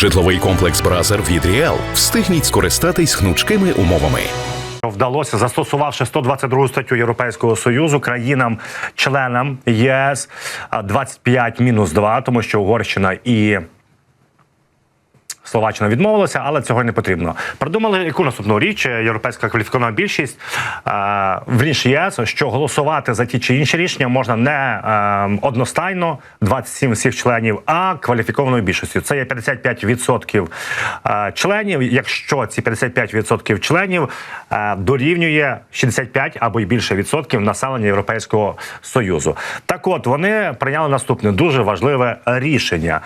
Житловий комплекс Бразер від. Встигніть скористатись гнучкими умовами. Вдалося, застосувавши 122 статтю Європейського союзу, країнам-членам ЄС 25 мінус 2, тому що Угорщина і Словаччина відмовилася, але цього не потрібно. Придумали яку наступну річ європейська кваліфікована більшість е, в ЄС, що голосувати за ті чи інші рішення можна не е, одностайно 27 всіх членів, а кваліфікованою більшістю. Це є 55% е, членів. Якщо ці 55% членів е, дорівнює 65 або й більше відсотків населення Європейського союзу. Так, от вони прийняли наступне дуже важливе рішення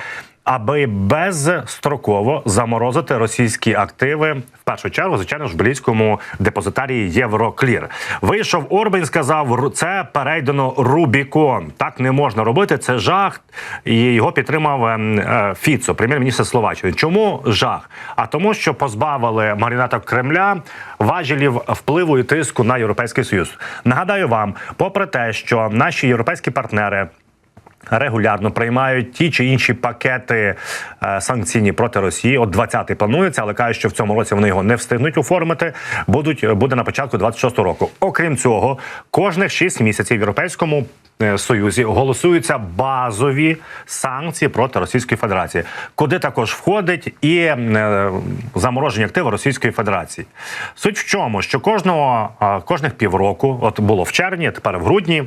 аби безстроково заморозити російські активи в першу чергу, звичайно ж в Блізькому депозитарії Євроклір. Вийшов Орбан, і сказав, це перейдено Рубікон. Так не можна робити. Це жах, і його підтримав ем, е, Фіцо, прем'єр-міністр Словаччини. Чому жах? А тому, що позбавили маріонеток Кремля важелів впливу і тиску на європейський союз. Нагадаю вам, попри те, що наші європейські партнери. Регулярно приймають ті чи інші пакети е, санкційні проти Росії. От 20-й планується, але кажуть, що в цьому році вони його не встигнуть оформити. Будуть буде на початку 26-го року. Окрім цього, кожних 6 місяців в європейському е, союзі голосуються базові санкції проти Російської Федерації, куди також входить і е, замороження активу Російської Федерації. Суть в чому, що кожного е, кожних півроку, от було в червні, тепер в грудні.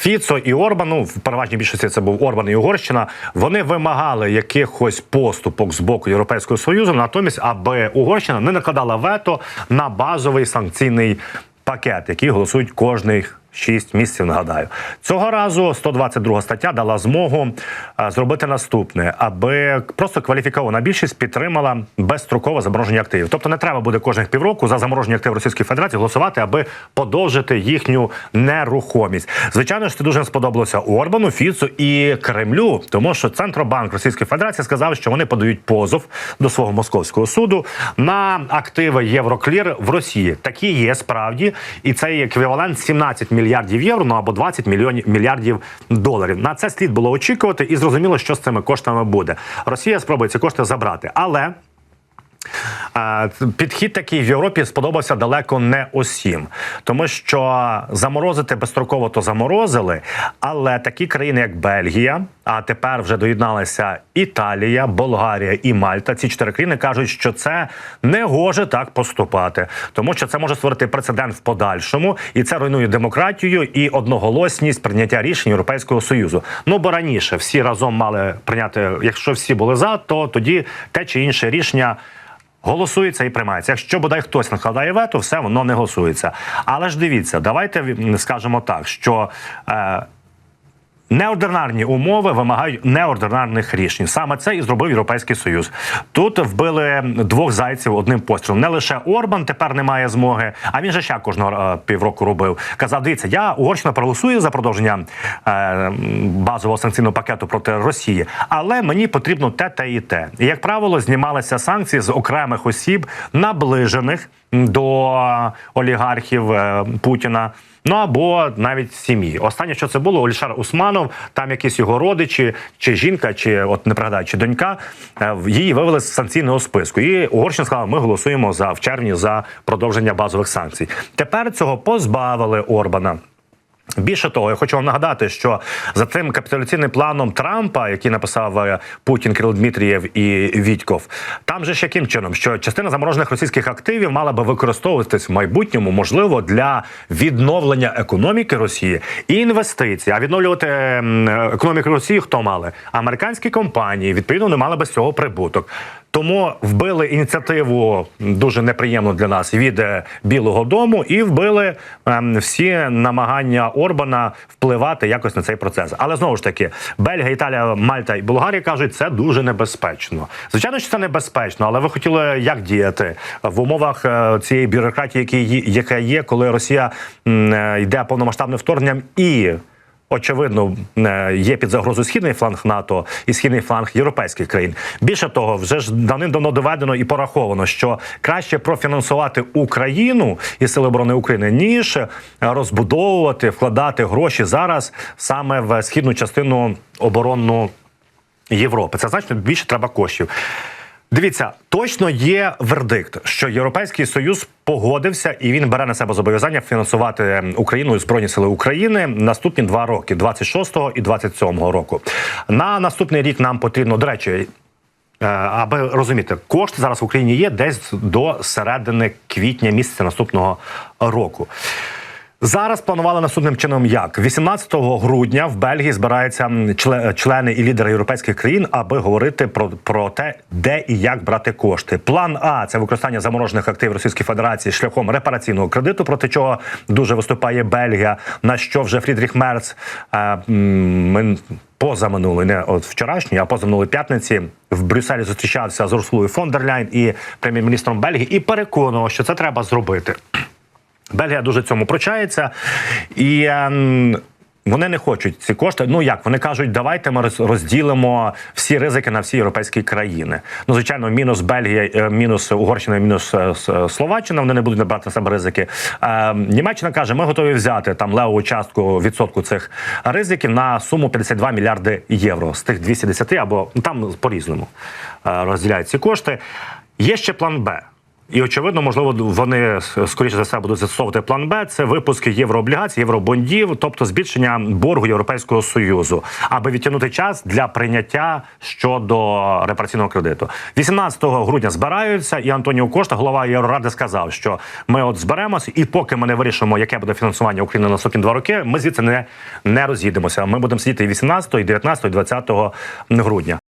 Фіцо і Орбану в переважній більшості це був Орбан і Угорщина. Вони вимагали якихось поступок з боку Європейського союзу, натомість, аби Угорщина не накладала вето на базовий санкційний пакет, який голосують кожних 6 місяців. Нагадаю, цього разу 122 стаття дала змогу а, зробити наступне, аби просто кваліфікована більшість підтримала безстрокове замороження активів. Тобто не треба буде кожних півроку за замороження активів Російської Федерації голосувати, аби подовжити їхню нерухомість. Звичайно ж, це дуже сподобалося Орбану, Фіцу і Кремлю, тому що Центробанк Російської Федерації сказав, що вони подають позов до свого московського суду на активи Євроклір в Росії. Такі є справді, і це еквівалент 17 мільярдів євро, ну або 20 мільйонів мільярдів доларів. На це слід було очікувати, і зрозуміло, що з цими коштами буде. Росія спробує ці кошти забрати, але. Підхід такий в Європі сподобався далеко не усім, тому що заморозити безстроково то заморозили, але такі країни, як Бельгія, а тепер вже доєдналися Італія, Болгарія і Мальта. Ці чотири країни кажуть, що це не гоже так поступати, тому що це може створити прецедент в подальшому, і це руйнує демократію і одноголосність прийняття рішень Європейського союзу. Ну бо раніше всі разом мали прийняти, якщо всі були за, то тоді те чи інше рішення. Голосується і приймається. Якщо бодай хтось накладає вето, все воно не голосується. Але ж дивіться, давайте скажемо так, що. Е, Неординарні умови вимагають неординарних рішень. Саме це і зробив Європейський Союз. Тут вбили двох зайців одним пострілом. Не лише Орбан тепер не має змоги, а він же ще кожного е, півроку робив. Казав: дивіться, я Угорщина проголосую за продовження е, базового санкційного пакету проти Росії, але мені потрібно те, те і те. І як правило, знімалися санкції з окремих осіб, наближених до олігархів е, Путіна. Ну або навіть сім'ї. Останнє, що це було, Олішар Усманов, там якісь його родичі, чи жінка, чи от не пригадаю, чи донька е, її вивели з санкційного списку. І Угорщина сказала, ми голосуємо за в червні за продовження базових санкцій. Тепер цього позбавили Орбана. Більше того, я хочу вам нагадати, що за цим капітуляційним планом Трампа, який написав е, Путін, Кирил Дмитрієв і Вітьков, там же ж яким чином, що частина заморожених російських активів мала би використовуватись в майбутньому, можливо, для відновлення економіки Росії і інвестицій. А відновлювати економіку Росії хто мали? Американські компанії відповідно не мали без цього прибуток. Тому вбили ініціативу дуже неприємну для нас від е, Білого Дому і вбили ем, всі намагання Орбана впливати якось на цей процес. Але знову ж таки, Бельгія, Італія, Мальта і Болгарія кажуть, це дуже небезпечно. Звичайно, що це небезпечно, але ви хотіли як діяти в умовах е, цієї бюрократії, яка є, коли Росія е, йде повномасштабним вторгненням і очевидно е, є під загрозою східний фланг НАТО і східний фланг європейських країн. Більше того, вже ж давним-давно доведено і пораховано, що краще профінансувати Україну і сили оборони України ніж розбудовувати, вкладати гроші зараз саме в східну частину оборонну Європи. Це значно більше треба коштів. Дивіться, точно є вердикт, що Європейський Союз погодився і він бере на себе зобов'язання фінансувати Україну і Збройні Сили України наступні два роки 26-го і 27-го року. На наступний рік нам потрібно, до речі. е, Аби розуміти, кошти зараз в Україні є десь до середини квітня місяця наступного року. Зараз планували наступним чином, як 18 грудня в Бельгії збираються м, члени і лідери європейських країн, аби говорити про, про те, де і як брати кошти. План А це використання заморожених активів Російської Федерації шляхом репараційного кредиту, проти чого дуже виступає Бельгія. На що вже Фрідріх Мерц е, ми позаминулий, не от вчорашній, а позаминулої п'ятниці в Брюсселі зустрічався з Урсулою фон дер Ляйн і прем'єр-міністром Бельгії і переконував, що це треба зробити. Бельгія дуже цьому прочається, і ем, вони не хочуть ці кошти. Ну як вони кажуть, давайте ми розділимо всі ризики на всі європейські країни. Ну, звичайно, мінус Бельгія, е, мінус Угорщина, мінус е, Словаччина. Вони не будуть брати на себе ризики. Ем, Німеччина каже, ми готові взяти там левову частку відсотку цих ризиків на суму 52 мільярди євро з тих 210 або ну, там по різному розділяють ці кошти. Є ще план Б. І очевидно, можливо, вони скоріше за все будуть застосовувати план Б. Це випуски єврооблігацій, євробондів, тобто збільшення боргу Європейського союзу, аби відтягнути час для прийняття щодо репараційного кредиту. 18 грудня збираються, і Антоніо Кошта, голова Євроради, сказав, що ми от зберемося, і поки ми не вирішимо, яке буде фінансування України на наступні два роки, ми звідси не, не роз'їдемося. Ми будемо сидіти і 18, і 19, і 20 грудня.